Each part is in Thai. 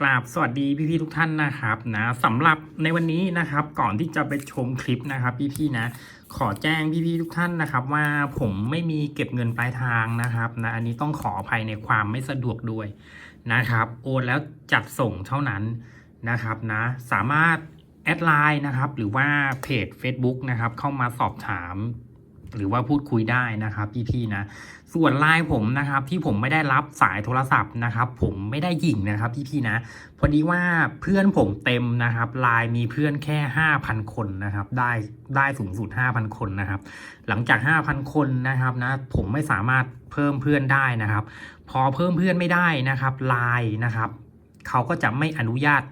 กราบสวัสดีพี่ๆทุกท่านนะครับนะสำหรับในวันนี้นะครับก่อนที่จะไปชมคลิปนะครับ พี่ๆนะ ขอแจ้งพี่ๆทุกท่านนะครับ ว่าผมไม่มีเก็บเงินปลายทางนะครับนะอันนี้ต้องขออภัยในความไม่สะดวกด้วยนะครับ โอนแล้วจัดส่งเท่านั้นนะครับนะสามารถแอดไลน์นะครับ หรือว่าเพจ Facebook นะครับ เข้ามาสอบถาม หรือว่าพูดคุยได้นะครับพี่ๆนะ ส่วนไลน์ผมนะครับที่ผมไม่ได้รับสายโทรศัพท์นะครับ ผมไม่ได้หยิ่งนะครับพี่ๆนะ พอดีว่าเพื่อนผมเต็มนะครับไลน์มีเพื่อนแค่ 5,000 คนนะครับ ได้ได้สูงสุด 5,000 คนนะครับ หลังจาก 5,000 คนนะครับนะผมไม่สามารถเพิ่มเพื่อนได้นะครับ พอเพิ่มเพื่อนไม่ได้นะครับไลน์นะครับเขาก็จะไม่อนุญาต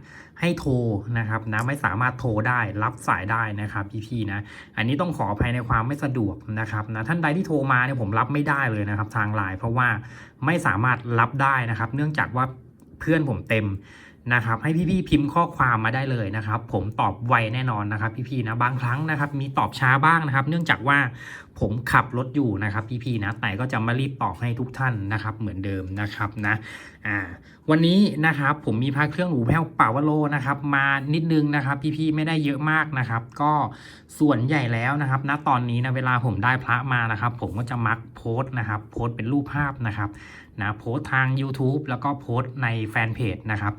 ให้โทรนะครับนะไม่สามารถโทรได้รับสายได้นะครับพี่ๆนะอันนี้ต้องขออภัยในความไม่สะดวกนะครับนะท่านใดที่โทรมาเนี่ยผมรับไม่ได้เลยนะครับทางไลน์เพราะว่าไม่สามารถรับได้นะครับ เนื่องจากว่าเพื่อนผมเต็มนะครับให้พี่ๆพิมพ์ข้อความมาได้เลยนะครับ ผมตอบไวแน่นอนนะครับ พี่ๆนะบางครั้งนะครับมีตอบช้าบ้างนะครับ เนื่องจากว่าผมขับรถอยู่นะครับ พี่ๆนะแต่ก็จะมารีบตอบให้ทุกท่านนะครับ เหมือนเดิมนะครับนะอ่า วันนี้นะครับผมมีพระเครื่องหูแพ้วป่าวโลนะครับ มานิดนึงนะครับ พี่ๆไม่ได้เยอะมากนะครับ ก็ส่วนใหญ่แล้วนะครับ ณตอนนี้นะเวลาผมได้พระมานะครับ ผมก็จะมักโพสต์นะครับ โพสต์เป็นรูปภาพนะครับนะโพสต์ทาง YouTube แล้วก็โพสต์ในแฟนเพจนะครับ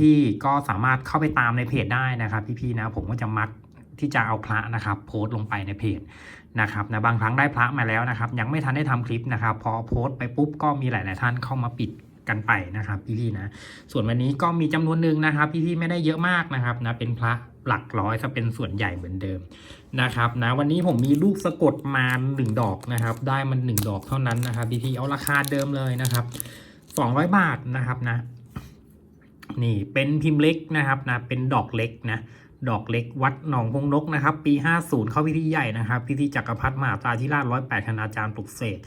พี่ๆก็สามารถเข้าไปตามในเพจได้นะครับ พี่ๆนะผมก็จะมักที่จะเอาพระนะครับ โพสต์ลงไปในเพจนะครับนะบางครั้งได้พระมาแล้วนะครับ ยังไม่ทันได้ทำคลิปนะครับ พอโพสต์ไปปุ๊บก็มีหลาย ๆ ท่านเข้ามาปิด กันไปนะครับพี่ๆนะ ส่วนวันนี้ก็มีจำนวนหนึ่งนะครับ พี่ๆไม่ได้เยอะมากนะครับนะเป็นพระหลักร้อยจะเป็นส่วนใหญ่เหมือนเดิมนะครับนะวันนี้ผมมีลูกสะกดมาหนึ่งดอกนะครับ ได้มันหนึ่งดอกเท่านั้นนะครับพี่ๆเอาราคาเดิมเลยนะครับสองร้อยบาทนะครับนะนี่เป็นพิมพ์เล็กนะครับนะเป็นดอกเล็กนะ ดอกเล็กวัดหนองพงนกนะครับ ปี 50 เข้าพิธีใหญ่นะครับ พิธีจักรพรรดิมหาตราธิราชร้อยแปดคณาจารย์ปลุกเสก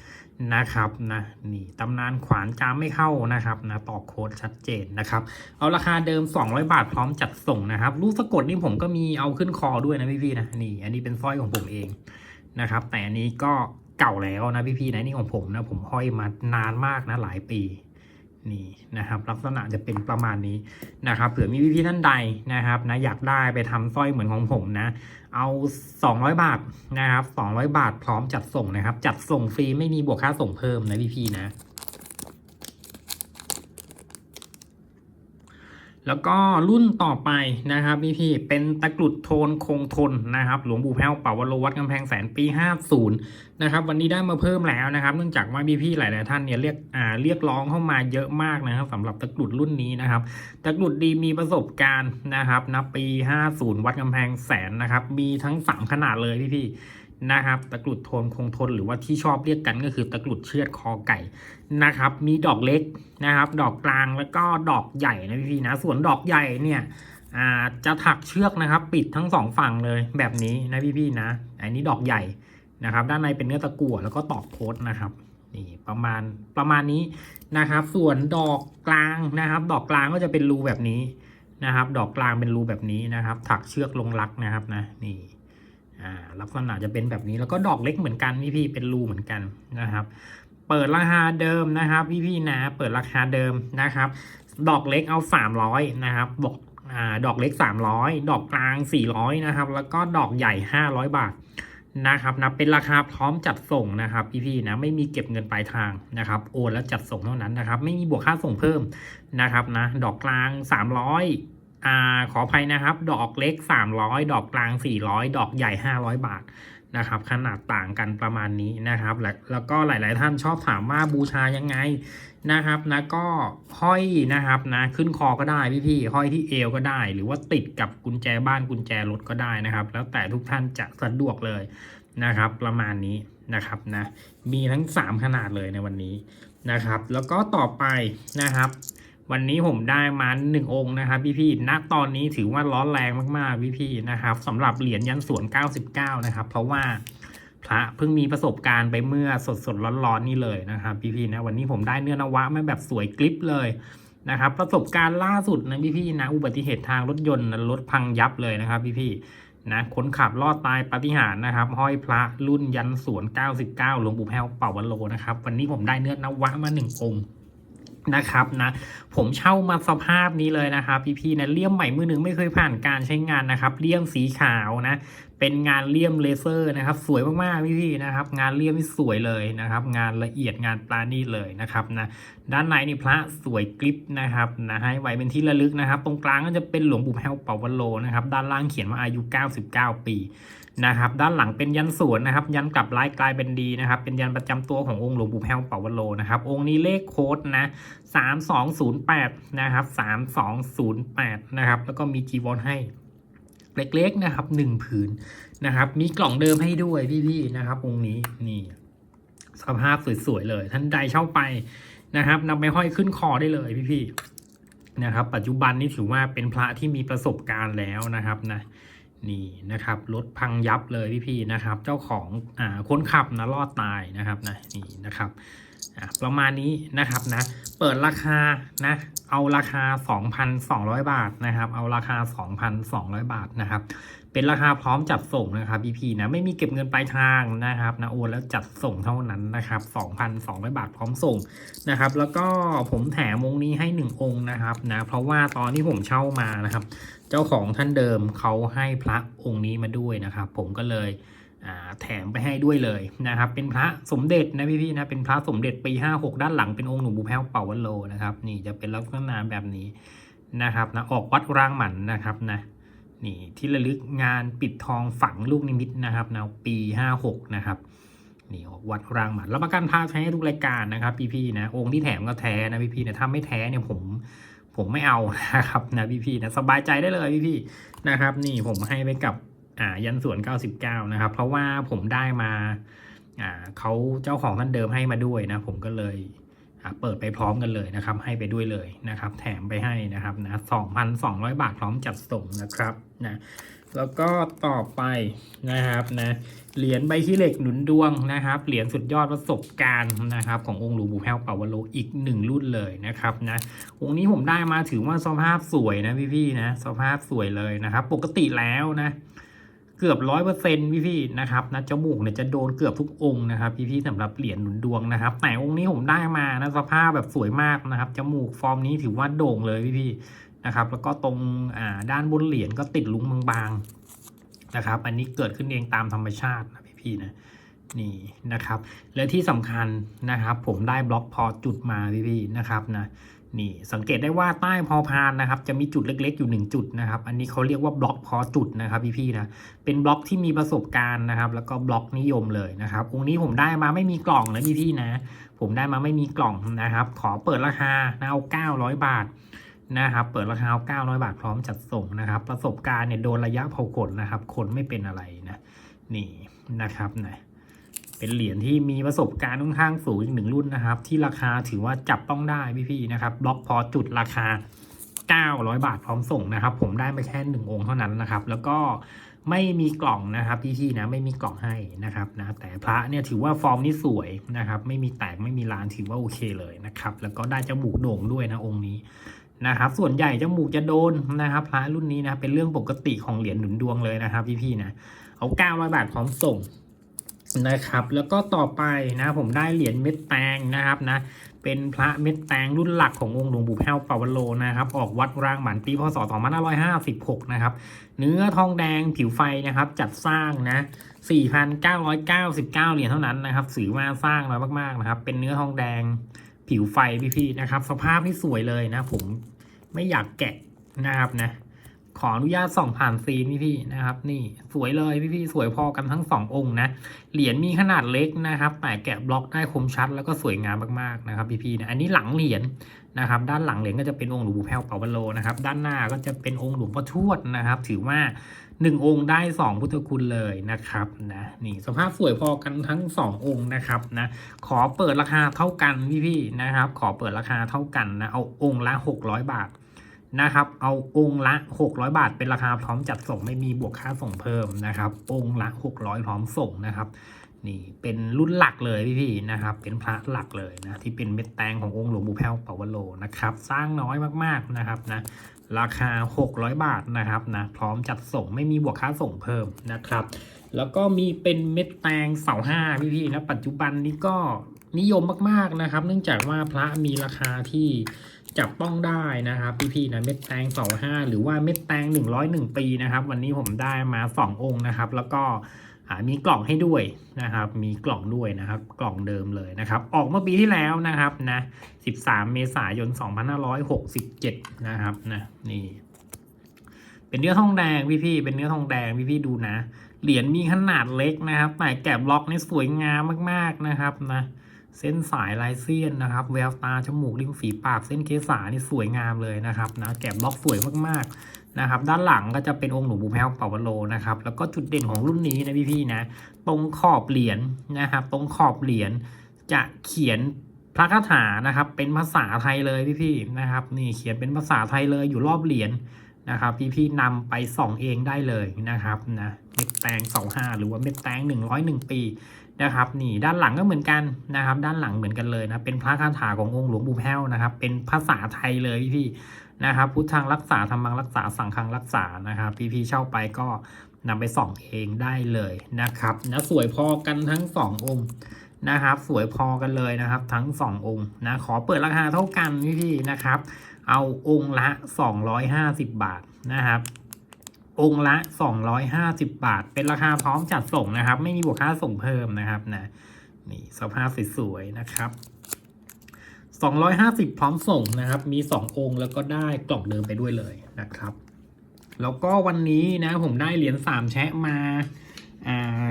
นะครับนะนี่ตำนานขวานจามไม่เข้านะครับนะตอกโค้ดชัดเจนนะครับ เอาราคาเดิม 200 บาทพร้อมจัดส่งนะครับลูกสะกดนี่ผมก็มีเอาขึ้นคอด้วยนะพี่ๆนะนี่ อันนี้เป็นสร้อยของผมเองนะครับ แต่อันนี้ก็เก่าแล้วนะพี่ๆนะนี่ของผมนะผมห้อยมานานมากนะหลายปี นี่นะครับ ลักษณะจะเป็นประมาณนี้นะครับ เผื่อมีพี่ๆท่านใดนะครับนะอยากได้ไปทำสร้อยเหมือนของผมนะ เอา 200 บาทนะครับ200 บาทพร้อมจัดส่งนะครับ จัดส่งฟรีไม่มีบวกค่าส่งเพิ่มนะพี่ๆนะ แล้วก็รุ่นต่อไปนะครับพี่พี่เป็นตะกรุดโทนคงทนนะครับ หลวงปู่แพ้วเป่าวโรวัดกำแพงแสนปี 50 นะครับ วันนี้ได้มาเพิ่มแล้วนะครับ เนื่องจากว่าพี่พี่ๆหลายๆท่านเนี่ยเรียกอ่าเรียกร้องเข้ามาเยอะมากนะครับสำหรับตะกรุดรุ่นนี้นะครับ ตะกรุดดีมีประสบการณ์นะครับนับปี 50 วัดกำแพงแสนนะครับ มีทั้ง 3 ขนาดเลยพี่พี่ นะครับ ตะกรุดโทนคงทนหรือว่าที่ชอบเรียกกันก็คือตะกรุดเชือดคอไก่นะครับ มีดอกเล็กนะครับ ดอกกลางแล้วก็ดอกใหญ่นะพี่ๆนะ ส่วนดอกใหญ่เนี่ยจะถักเชือกนะครับ ปิดทั้งสองฝั่งเลยแบบนี้นะพี่ๆนะ อันนี้ดอกใหญ่นะครับ ด้านในเป็นเนื้อตะกั่วแล้วก็ตอกโคดนะครับนี่ประมาณประมาณนี้นะครับ ส่วนดอกกลางนะครับ ดอกกลางก็จะเป็นรูแบบนี้นะครับ ดอกกลางเป็นรูแบบนี้นะครับ ถักเชือกลงรักนะครับนะนี่ อ่าลักษณะจะเป็นแบบนี้แล้วก็ดอกเล็กเหมือนกันพี่ๆเป็นรูเหมือนกันนะครับ เปิดราคาเดิมนะครับ พี่ๆนะ เปิดราคาเดิมนะครับ ดอกเล็กเอาสามร้อยนะครับดอกอ่าดอกเล็กสามร้อยดอกกลางสี่ร้อยนะครับ แล้วก็ดอกใหญ่ห้าร้อยบาทนะครับนะเป็นราคาพร้อมจัดส่งนะครับ พี่ๆนะไม่มีเก็บเงินปลายทางนะครับ โอนแล้วจัดส่งเท่านั้นนะครับ ไม่มีบวกค่าส่งเพิ่มนะครับนะ ดอกกลางสามร้ อ่าขออภัยนะครับ ดอกเล็กสามร้อยดอกกลางสี่ร้อยดอกใหญ่ห้าร้อยบาทนะครับ ขนาดต่างกันประมาณนี้นะครับและแล้วก็หลาย ๆ ท่านชอบถามว่าบูชายังไงนะครับนะก็ห้อยนะครับนะขึ้นคอก็ได้พี่ๆห้อยที่เอวก็ได้ หรือว่าติดกับกุญแจบ้านกุญแจรถก็ได้นะครับ แล้วแต่ทุกท่านจะสะดวกเลยนะครับ ประมาณนี้นะครับนะมีทั้ง 3 ขนาดเลยในวันนี้นะครับ แล้วก็ต่อไปนะครับ วันนี้ผมได้มาหนึ่งองค์นะครับพี่ๆณตอนนี้ถือว่าร้อนแรงมากๆพี่ๆนะครับสำหรับเหรียญยันสวน 99 นะครับ เพราะว่าพระเพิ่งมีประสบการณ์ไปเมื่อสดๆร้อนๆนี่เลยนะครับ พี่ๆนะวันนี้ผมได้เนื้อนวะมาแบบสวยกลิปเลยนะครับ ประสบการณ์ล่าสุดนะพี่ๆนะอุบัติเหตุทางรถยนต์รถพังยับเลยนะครับ พี่ๆนะคนขับรอดตายปาฏิหาริย์นะครับ ห้อยพระรุ่นยันสวน 99หลวงปู่แพ้วเป่าวโลนะครับ วันนี้ผมได้เนื้อนวะมาหนึ่งองค์ นะครับนะผมเช่ามาสภาพนี้เลยนะครับพี่ๆนะเลี่ยมใหม่มือหนึ่งไม่เคยผ่านการใช้งานนะครับเลี่ยมสีขาวนะเป็นงานเลี่ยมเลเซอร์นะครับ สวยมากๆพี่ๆนะครับ งานเลี่ยมที่สวยเลยนะครับ งานละเอียดงานปราณีตเลยนะครับนะด้านในนี่พระสวยกริปนะครับนะให้ไว้เป็นที่ระลึกนะครับ ตรงกลางก็จะเป็นหลวงปู่แพ้วเป่าวันโลนะครับ ด้านล่างเขียนว่าอายุ 99 ปี นะครับด้านหลังเป็นยันสวนนะครับ ยันกลับร้ายกลายเป็นดีนะครับ เป็นยันประจำตัวขององค์หลวงปู่แพ้วเป่าวโลนะครับ องค์นี้เลขโค้ดนะ3208นย์แปดนะครับ3208นย์แปดนะครับ แล้วก็มีจีวรให้เล็กๆนะครับหนึ่งผืนนะครับ มีกล่องเดิมให้ด้วยพี่ๆนะครับ องค์นี้นี่สภาพสวยๆเลย ท่านใดเช่าไปนะครับนำไปห้อยขึ้นคอได้เลยพี่ๆนะครับ ปัจจุบันนี้ถือว่าเป็นพระที่มีประสบการณ์แล้วนะครับนะ นี่นะครับรถพังยับเลยพี่ๆนะครับ เจ้าของอ่าคนขับนะรอดตายนะครับนะนี่นะครับ ประมาณนี้นะครับนะ เปิดราคานะ เอาราคา 2,200 บาทนะครับ เอาราคา 2,200 บาทนะครับ เป็นราคาพร้อมจัดส่งนะครับพี่พีนะไม่มีเก็บเงินปลายทางนะครับนะโอนแล้วจัดส่งเท่านั้นนะครับ 2,200 บาทพร้อมส่งนะครับ แล้วก็ผมแถมวงนี้ให้ 1 องค์นะครับนะเพราะว่าตอนที่ผมเช่ามานะครับ เจ้าของท่านเดิมเขาให้พระองค์นี้มาด้วยนะครับ ผมก็เลย แถมไปให้ด้วยเลยนะครับ เป็นพระสมเด็จนะพี่ๆนะ เป็นพระสมเด็จปี 56 ด้านหลังเป็นองค์หลวงปู่แพ้วเป่าวันโลนะครับ นี่จะเป็นลักษณะแบบนี้นะครับนะ ออกวัดร่างหมันนะครับนะ นี่ที่ระลึกงานปิดทองฝังลูกนิมิตนะครับนะปี 56 นะครับ นี่ออกวัดร่างหมันรับประกันพาแท้ทุกรายการนะครับ พี่ๆนะ องค์ที่แถมก็แท้นะพี่ๆนะถ้าไม่แท้เนี่ยผมผมไม่เอานะครับนะพี่ๆนะสบายใจได้เลยพี่ๆนะครับ นี่ผมให้ไปกับ อ่ายันส่วน 99 นะครับ เพราะว่าผมได้มาอ่าเขาเจ้าของท่านเดิมให้มาด้วยนะผมก็เลยเปิดไปพร้อมกันเลยนะครับ ให้ไปด้วยเลยนะครับ แถมไปให้นะครับนะ2,200 บาทพร้อมจัดส่งนะครับนะแล้วก็ต่อไปนะครับนะเหรียญใบขี้เหล็กหนุนดวงนะครับ เหรียญสุดยอดประสบการณ์นะครับ ขององค์หลวงปู่แพ้วเป่าวโลอีกหนึ่งรุ่นเลยนะครับนะองค์นี้ผมได้มาถือว่าสภาพสวยนะพี่ๆนะสภาพสวยเลยนะครับ ปกติแล้วนะ เกือบร้อยเปอร์เซ็นต์พี่ๆนะครับนะจมูกเนี่ยจะโดนเกือบทุกองค์นะครับ พี่ๆสำหรับเหรียญหนุนดวงนะครับแต่องค์นี้ผมได้มานะสภาพแบบสวยมากนะครับจมูกฟอร์มนี้ถือว่าโด่งเลยพี่ๆนะครับแล้วก็ตรงอ่าด้านบนเหรียญก็ติดลุงบางๆนะครับ อันนี้เกิดขึ้นเองตามธรรมชาตินะพี่ๆนะนี่นะครับ และที่สำคัญนะครับ ผมได้บล็อกพอจุดมาพี่ๆนะครับนะ นี่สังเกตได้ว่าใต้พอพานนะครับ จะมีจุดเล็กๆอยู่หนึ่งจุดนะครับ อันนี้เขาเรียกว่าบล็อกพอจุดนะครับพี่ๆนะเป็นบล็อกที่มีประสบการณ์นะครับ แล้วก็บล็อกนิยมเลยนะครับองค์นี้ผมได้มาไม่มีกล่องนะพี่ๆนะ ผมได้มาไม่มีกล่องนะครับ ขอเปิดราคานะเอา900 บาทนะครับเปิดราคา900 บาทพร้อมจัดส่งนะครับ ประสบการณ์เนี่ยโดนระยะเผาขนนะครับคนไม่เป็นอะไรนะนี่นะครับนะ เป็นเหรียญที่มีประสบการณ์ค่อนข้างสูงอีกหนึ่งรุ่นนะครับ ที่ราคาถือว่าจับต้องได้พี่ๆนะครับบล็อกพอจุดราคา900 บาทพร้อมส่งนะครับ ผมได้ไปแค่หนึ่งองค์เท่านั้นนะครับ แล้วก็ไม่มีกล่องนะครับพี่ๆนะไม่มีกล่องให้นะครับนะแต่พระเนี่ยถือว่าฟอร์มนี่สวยนะครับ ไม่มีแตกไม่มีลานถือว่าโอเคเลยนะครับ แล้วก็ได้จมูกโด่งด้วยนะองค์นี้นะครับ ส่วนใหญ่จมูกจะโดนนะครับ พระรุ่นนี้นะเป็นเรื่องปกติของเหรียญหนุนดวงเลยนะครับพี่ๆนะเอา900บาทพร้อมส่ง นะครับ แล้วก็ต่อไปนะผมได้เหรียญเม็ดแตงนะครับนะเป็นพระเม็ดแตงรุ่นหลักขององค์หลวงปู่แพ้วเปาวโลนะครับออกวัดรางหมันปีพศ 2556 นะครับ เนื้อทองแดงผิวไฟนะครับ จัดสร้างนะ4,999 เหรียญเท่านั้นนะครับถือว่าสร้างน้อยมากๆนะครับ เป็นเนื้อทองแดงผิวไฟพี่ๆนะครับ สภาพที่สวยเลยนะ ผมไม่อยากแกะนะครับนะ ขออนุญาตส่องผ่านฟิล์มพี่นะครับ นี่สวยเลยพี่ๆสวยพอกันทั้งสององค์นะเหรียญมีขนาดเล็กนะครับแต่แกะบล็อกได้คมชัด แล้วก็สวยงามมากๆนะครับพี่ๆนะอันนี้หลังเหรียญนะครับ ด้านหลังเหรียญก็จะเป็นองค์หลวงปู่แพ้วเป่าบัลโลนะครับ ด้านหน้าก็จะเป็นองค์หลวงพ่อทวดนะครับ ถือว่าหนึ่งองค์ได้สองพุทธคุณเลยนะครับนะนี่สภาพสวยพอกันทั้งสององค์นะครับนะขอเปิดราคาเท่ากันพี่ๆนะครับ ขอเปิดราคาเท่ากันนะเอาองค์ละหกร้อยบาท นะครับ เอาองค์ละหกร้อยบาท เป็นราคาพร้อมจัดส่งไม่มีบวกค่าส่งเพิ่มนะครับ องค์ละหกร้อยพร้อมส่งนะครับ นี่เป็นรุ่นหลักเลยพี่ๆนะครับ เป็นพระหลักเลยนะที่เป็นเม็ดแตงขององค์หลวงปู่แพ้วปาวโลนะครับ สร้างน้อยมากๆนะครับนะราคา 600 บาทนะครับนะพร้อมจัดส่งไม่มีบวกค่าส่งเพิ่มนะครับ แล้วก็มีเป็นเม็ดแตงเสาห้าพี่ๆนะปัจจุบันนี้ก็นิยมมากๆนะครับ เนื่องจากว่าพระมีราคาที่ จับต้องได้นะครับ พี่ๆนะเม็ดแตงสองห้าหรือว่าเม็ดแตงหนึ่งร้อยหนึ่งปีนะครับ วันนี้ผมได้มาสององค์นะครับ แล้วก็มีกล่องให้ด้วยนะครับ มีกล่องด้วยนะครับ กล่องเดิมเลยนะครับ ออกเมื่อปีที่แล้วนะครับนะ13เมษายน2567นะครับนะนี่ เป็นเนื้อทองแดงพี่ๆเป็นเนื้อทองแดงพี่ๆดูนะ เหรียญมีขนาดเล็กนะครับแต่แกะบล็อกนี่สวยงามมากๆนะครับนะ เส้นสายลายเสี้ยนนะครับแววตาจมูกริมฝีปาก เส้นเกษานี่สวยงามเลยนะครับนะแกะบล็อกสวยมากๆนะครับ ด้านหลังก็จะเป็นองค์หลวงปู่แพ้วเป่าวโลนะครับ แล้วก็จุดเด่นของรุ่นนี้นะพี่ๆนะ ตรงขอบเหรียญนะครับ ตรงขอบเหรียญจะเขียนพระคาถานะครับ เป็นภาษาไทยเลยพี่ๆนะครับ นี่เขียนเป็นภาษาไทยเลยอยู่รอบเหรียญนะครับ พี่ๆนำไปส่องเองได้เลยนะครับนะเม็ดแตงสองห้าหรือว่าเม็ดแตงหนึ่งร้อยหนึ่งปี นะครับนี่ด้านหลังก็เหมือนกันนะครับ ด้านหลังเหมือนกันเลยนะเป็นพระคาถาขององค์หลวงปู่แพ้วนะครับ เป็นภาษาไทยเลยพี่ๆนะครับ พุทธังรักษาธรรมังรักษาสังฆังรักษานะครับ พี่ๆเช่าไปก็นำไปส่องเองได้เลยนะครับนะสวยพอกันทั้งสององค์นะครับ สวยพอกันเลยนะครับ ทั้งสององค์นะขอเปิดราคาเท่ากันพี่ๆนะครับ เอาองค์ละ 250 บาทนะครับ องค์ละ 250 บาท เป็นราคาพร้อมจัดส่งนะครับ ไม่มีบวกค่าส่งเพิ่มนะครับนะนี่สภาพสวยๆนะครับ 250 พร้อมส่งนะครับ มี 2 องค์แล้วก็ได้กล่องเดิมไปด้วยเลยนะครับ แล้วก็วันนี้นะผมได้เหรียญ3แชะมาอ่า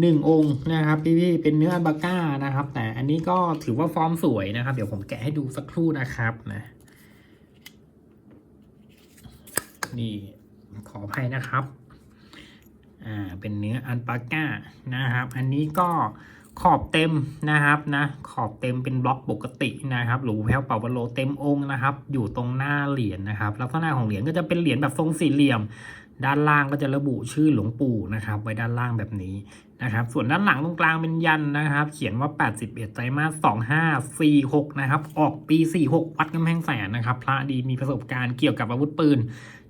หนึ่งองค์นะครับพี่ๆเป็นเนื้ออัลบาก้านะครับ แต่อันนี้ก็ถือว่าฟอร์มสวยนะครับ เดี๋ยวผมแกะให้ดูสักครู่นะครับนะนี่ ขออภัยนะครับ อ่า เป็นเนื้ออันปาก้านะครับ อันนี้ก็ขอบเต็มนะครับนะ ขอบเต็มเป็นบล็อกปกตินะครับ หรูแพ้วเป่าวโลเต็มองค์นะครับ อยู่ตรงหน้าเหรียญนะครับ ลักษณะของเหรียญก็จะเป็นเหรียญแบบทรงสี่เหลี่ยม ด้านล่างก็จะระบุชื่อหลวงปู่นะครับ ไว้ด้านล่างแบบนี้นะครับ ส่วนด้านหลังตรงกลางเป็นยันนะครับ เขียนว่า 81ไตรมาส2546 นะครับ ออกปี 46 วัดกำแพงแสนนะครับ พระดีมีประสบการณ์เกี่ยวกับอาวุธปืน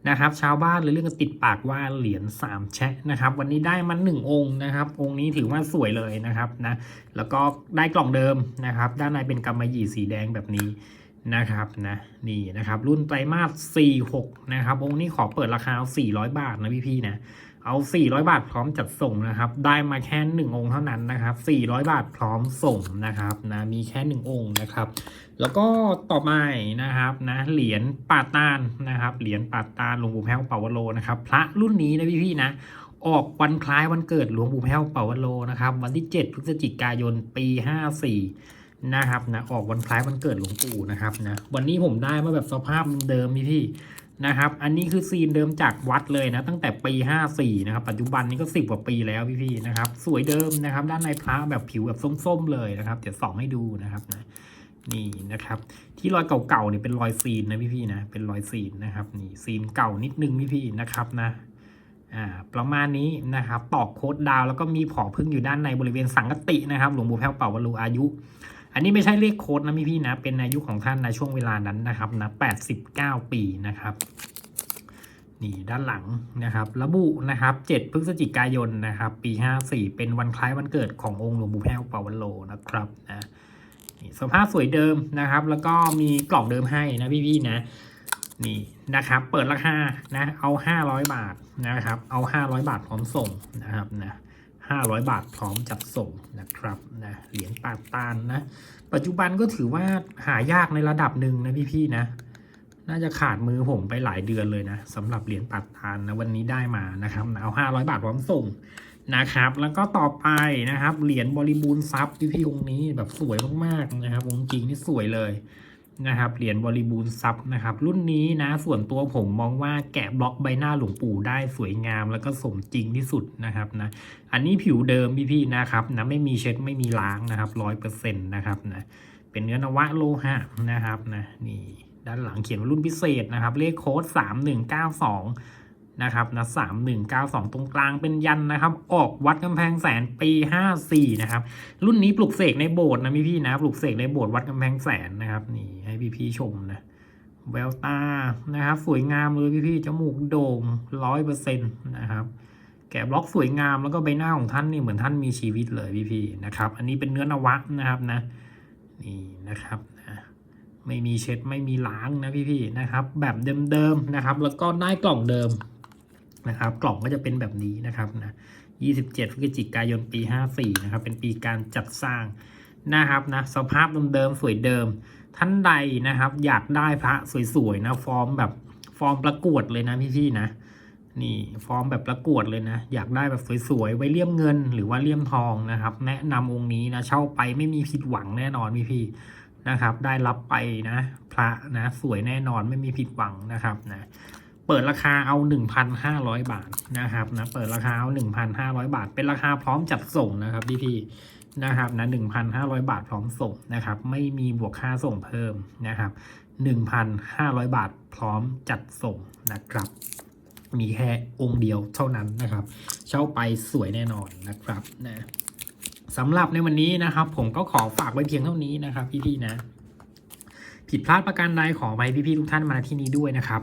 นะครับ ชาวบ้านเลยเรื่องติดปากว่าเหรียญสามแชะนะครับ วันนี้ได้มาหนึ่งองค์นะครับ องค์นี้ถือว่าสวยเลยนะครับนะ แล้วก็ได้กล่องเดิมนะครับ ด้านในเป็นกำมะหยี่สีแดงแบบนี้นะครับนะนี่นะครับ รุ่นไตรมาส 46 นะครับ องค์นี้ขอเปิดราคาเอา400 บาทนะพี่ๆนะ เอา 400 บาทพร้อมจัดส่งนะครับ ได้มาแค่หนึ่งองค์เท่านั้นนะครับ 400 บาทพร้อมส่งนะครับนะมีแค่หนึ่งองค์นะครับ แล้วก็ต่อไปนะครับนะเหรียญปาตานนะครับเหรียญปาตานหลวงปู่แพ้วเป่าวโลนะครับ พระรุ่นนี้นะพี่ๆนะออกวันคล้ายวันเกิดหลวงปู่แพ้วเป่าวโลนะครับ วันที่ 7 พฤศจิกายนปี 54นะครับนะออกวันคล้ายวันเกิดหลวงปู่นะครับนะวันนี้ผมได้มาแบบสภาพเดิมพี่ๆ นะครับ อันนี้คือซีนเดิมจากวัดเลยนะ ตั้งแต่ปี 54 นะครับ ปัจจุบันนี้ก็ 10 กว่าปีแล้วพี่ๆนะครับ สวยเดิมนะครับ ด้านในพระแบบผิวแบบส้มๆเลยนะครับ เดี๋ยวส่องให้ดูนะครับนะนี่นะครับ ที่รอยเก่าๆเนี่ยเป็นรอยซีนนะพี่ๆนะ เป็นรอยซีนนะครับนี่ซีนเก่านิดนึงพี่ๆนะครับนะอ่าประมาณนี้นะครับตอกโคดดาวแล้วก็มีผอพึ่งอยู่ด้านในบริเวณสังกตินะครับ หลวงปู่แพ้วเป่าวลูอายุ อันนี้ไม่ใช่เลขโค้ดนะพี่ๆนะ เป็นอายุของท่านในช่วงเวลานั้นนะครับนะ89ปีนะครับ นี่ด้านหลังนะครับ ระบุนะครับ7พฤศจิกายนนะครับ ปี54เป็นวันคล้ายวันเกิดขององค์หลวงปู่แพ้วเป่าวนโลนะครับนะนี่สภาพสวยเดิมนะครับ แล้วก็มีกล่องเดิมให้นะพี่ๆนะนี่นะครับ เปิดราคานะ เอา 500 บาทนะครับ เอา 500 บาทพร้อมส่งนะครับนะ 500 บาทพร้อมจัดส่งนะครับนะเหรียญปาดตานนะ ปัจจุบันก็ถือว่าหายากในระดับหนึ่งนะพี่ๆนะ น่าจะขาดมือผมไปหลายเดือนเลยนะสำหรับเหรียญปัดทานนะวันนี้ได้มานะครับเอา 500 บาทพร้อมส่งนะครับ แล้วก็ต่อไปนะครับ เหรียญบริบูรณ์ทรัพย์พี่พี่องค์นี้แบบสวยมากๆนะครับองค์จริงนี่สวยเลย นะครับเหรียญบริบูรณ์ซับนะครับ รุ่นนี้นะส่วนตัวผมมองว่าแกะบล็อกใบหน้าหลวงปู่ได้สวยงามแล้วก็สมจริงที่สุดนะครับนะอันนี้ผิวเดิมพี่พี่ๆนะครับนะไม่มีเช็ดไม่มีล้างนะครับร้อยเปอร์เซ็นต์นะครับนะเป็นเนื้อนวะโลหะนะครับนะนี่ด้านหลังเขียนว่ารุ่นพิเศษนะครับ เลขโค้ดสามหนึ่งเก้าสอง นะครับนะสามหนึ่งเก้าสองตรงกลางเป็นยันนะครับ ออกวัดกำแพงแสนปีห้าสี่นะครับ รุ่นนี้ปลุกเสกในโบสถ์นะพี่พี่นะ ปลุกเสกในโบสถ์วัดกำแพงแสนนะครับ นี่ให้พี่พี่ชมนะแววตานะครับ สวยงามเลยพี่พี่จมูกโด่งร้อยเปอร์เซ็นต์นะครับ แกะบล็อกสวยงามแล้วก็ใบหน้าของท่านนี่เหมือนท่านมีชีวิตเลยพี่ๆนะครับ อันนี้เป็นเนื้อนวะนะครับนะ นี่นะครับนะไม่มีเช็ดไม่มีล้างนะพี่ๆนะครับ แบบเดิมๆนะครับ แล้วก็ได้กล่องเดิม นะครับ กล่องก็จะเป็นแบบนี้นะครับนะ27พฤศจิกายนปี 54 นะครับ เป็นปีการจัดสร้างนะครับนะสภาพเดิมๆสวยเดิม ท่านใดนะครับ อยากได้พระสวยๆนะฟอร์มแบบฟอร์มประกวดเลยนะพี่ๆนะนี่ฟอร์มแบบประกวดเลยนะ อยากได้แบบสวยๆไว้เลี่ยมเงินหรือว่าเลี่ยมทองนะครับ แนะนำองค์นี้นะเช่าไปไม่มีผิดหวังแน่นอนพี่ๆนะครับ ได้รับไปนะ พระนะ สวยแน่นอนไม่มีผิดหวังนะครับนะ เปิดราคาเอา 1,500 บาทนะครับนะเปิดราคาเอา 1,500 บาท เป็นราคาพร้อมจัดส่งนะครับพี่ๆนะครับนะ1,500 บาทพร้อมส่งนะครับ ไม่มีบวกค่าส่งเพิ่มนะครับ 1,500 บาทพร้อมจัดส่งนะครับ มีแค่องค์เดียวเท่านั้นนะครับ เช่าไปสวยแน่นอนนะครับนะสำหรับในวันนี้นะครับ ผมก็ขอฝากไว้เพียงเท่านี้นะครับ พี่ๆนะ ผิดพลาดประการใดขอไปพี่ๆทุกท่านมาที่นี้ด้วยนะครับ